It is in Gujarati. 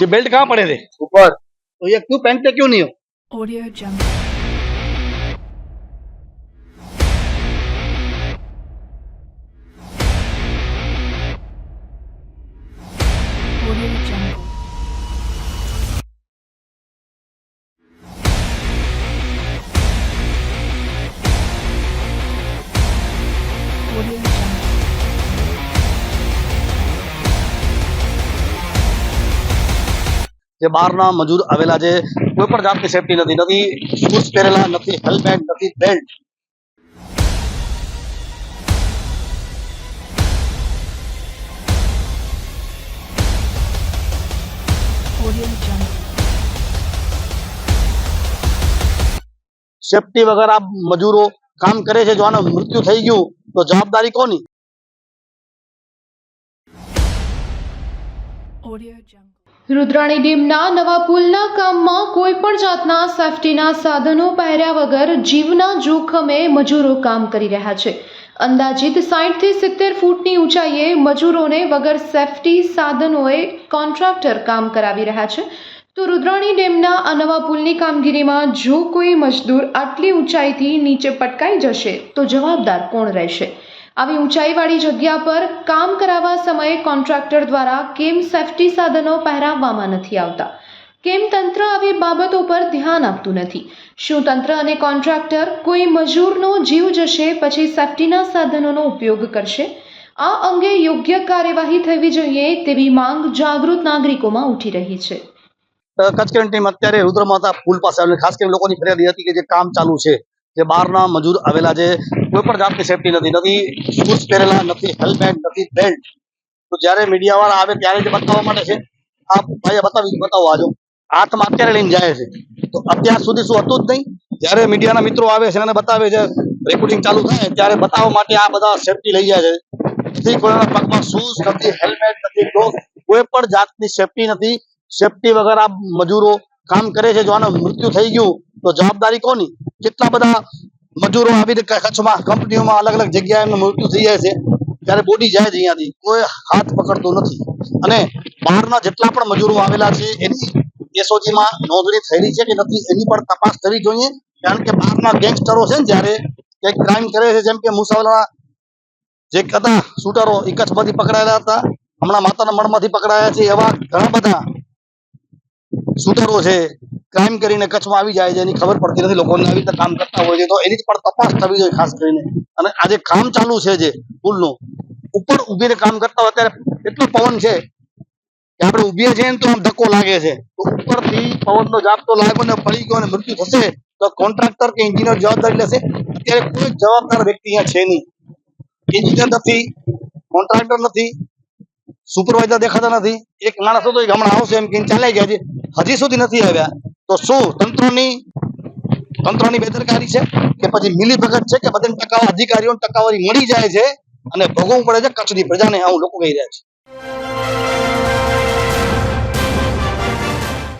ये बेल्ट कहाँ पड़े थे ऊपर तो ये क्यों पहनते क्यों नहीं हो Audio Jungle. જે બહારના મજૂર આવેલા છે કોઈ પણ જાતની સેફટી નથી નથી શૂઝ પહેરેલા નથી હેલ્મેટ નથી બેલ્ટ સેફટી વગર આ મજૂરો કામ કરે છે જો આનું મૃત્યુ થઈ ગયું તો જવાબદારી કોની? Audio Jungle. રુદ્રાણી ડેમના નવા પુલના કામમાં કોઈ પણ જાતના સેફટીના સાધનો પહેર્યા વગર જીવના જોખમે મજૂરો કામ કરી રહ્યા છે. અંદાજિત સાઠથી સિત્તેર ફૂટની ઊંચાઈએ મજૂરોને વગર સેફટી સાધનોએ કોન્ટ્રાક્ટર કામ કરાવી રહ્યા છે. તો રુદ્રાણી ડેમના આ નવા પુલની કામગીરીમાં જો કોઈ મજદૂર આટલી ઊંચાઈથી નીચે પટકાઈ જશે, તો જવાબદાર કોણ રહેશે? આવી ઊંચાઈવાળી જગ્યા પર કામ કરાવવા સમયે કોન્ટ્રાક્ટર દ્વારા કેમ સેફટી સાધનો પહેરાવવામાં નથી આવતા? કેમ તંત્ર આવી બાબતો પર ધ્યાન આપતું નથી? શું તંત્ર અને કોન્ટ્રાક્ટર કોઈ મજૂરનો જીવ જશે પછી સેફટીના સાધનોનો ઉપયોગ કરશે? આ અંગે યોગ્ય કાર્યવાહી થવી જોઈએ તેવી માંગ જાગૃત નાગરિકોમાં ઉઠી રહી છે. કચ્છ ટીમ અત્યારે રુદ્રમાતા પુલ પાસે ખાસ કરીને લોકોની ફરિયાદ હતી કે જે કામ ચાલુ છે જે બહારના મજૂર આવેલા છે, કોઈ પણ જાતની સેફટી નથી નથી શૂઝ પહેરેલા, નથી હેલ્મેટ નથી બેલ્ટ તો જ્યારે મીડિયા વાળા આવે ત્યારે જે બતાવવા માટે છે આ ભાઈએ બતાવી, બતાવો આજો હાથમાં અત્યારે લઈને જાય છે. તો અત્યાર સુધી શું હતું જ નહીં. જ્યારે મીડિયાના મિત્રો આવે છે અને બતાવે છે રેકોર્ડિંગ ચાલુ થાય, ત્યારે બતાવવા માટે આ બધા સેફટી લઈ જાય છે. કોઈના પગમાં શૂઝ નથી હેલ્મેટ નથી ગ્લોવ્સ કોઈ પણ જાતની સેફટી નથી. સેફટી વગર આ મજૂરો કામ કરે છે, જો આનું મૃત્યુ થઈ ગયું તો જવાબદારી કોની? કેટલા બધા મજૂરો આવી રીતે કચ્છમાં કંપનીઓમાં અલગ અલગ જગ્યાએ એમનું મૃત્યુ થઈ જાય છે, ત્યારે બોડી જાય છે અહીંયાથી. કોઈ હાથ પકડતું નથી. અને બહારના જેટલા પણ મજૂરો આવેલા છે, એની એસઓજીમાં નોંધણી થયેલી છે કે નથી, એની પણ તપાસ થવી જોઈએ. કારણ કે બહારના ગેંગસ્ટરો છે ને જ્યારે કંઈક ક્રાઇમ કરે છે, જેમ કે મુસાવલા જે હતા શૂટરો એ કચ્છમાંથી પકડાયેલા હતા, હમણાં માતાના મઢમાંથી પકડાયા છે, એવા ઘણા બધા શૂટરો છે ક્રાઇમ કરીને કચ્છમાં આવી જાય છે, એની ખબર પડતી નથી. લોકોને આવી રીતે કામ કરતા હોય છે. તો એની પણ તપાસ થવી જોઈએ ખાસ કરીને. અને આજે કામ ચાલુ છે જે પુલનું, ઉપર ઉભીને કામ કરતા હોય ત્યારે એટલો પવન છે કે આપણે ઉભીએ છીએ ને તો આમ ધક્કો લાગે છે. તો ઉપરથી પવનનો ઝાપટો લાગ્યો ને પડી ગયો અને મૃત્યુ થશે, તો કોન્ટ્રાક્ટર કે એન્જિનિયર જવાબદારી લેશે. અત્યારે કોઈ જવાબદાર વ્યક્તિ અહીંયા છે નહીં. એન્જિનિયર નથી કોન્ટ્રાક્ટર નથી સુપરવાઇઝર દેખાતા નથી. એક માણસ હતો હમણાં આવશે એમ કે ચાલ્યા ગયા છે. હજી સુધી નથી આવ્યા. તો શું તંત્રની તંત્રની બેદરકારી છે? કે પછી મિલીભગત છે કે બધાને ટકાવા અધિકારીઓને ટકાવારી મળી જાય છે અને ભોગવવું પડે છે કચ્છની પ્રજાને, આવું લોકો કહી રહ્યા છે.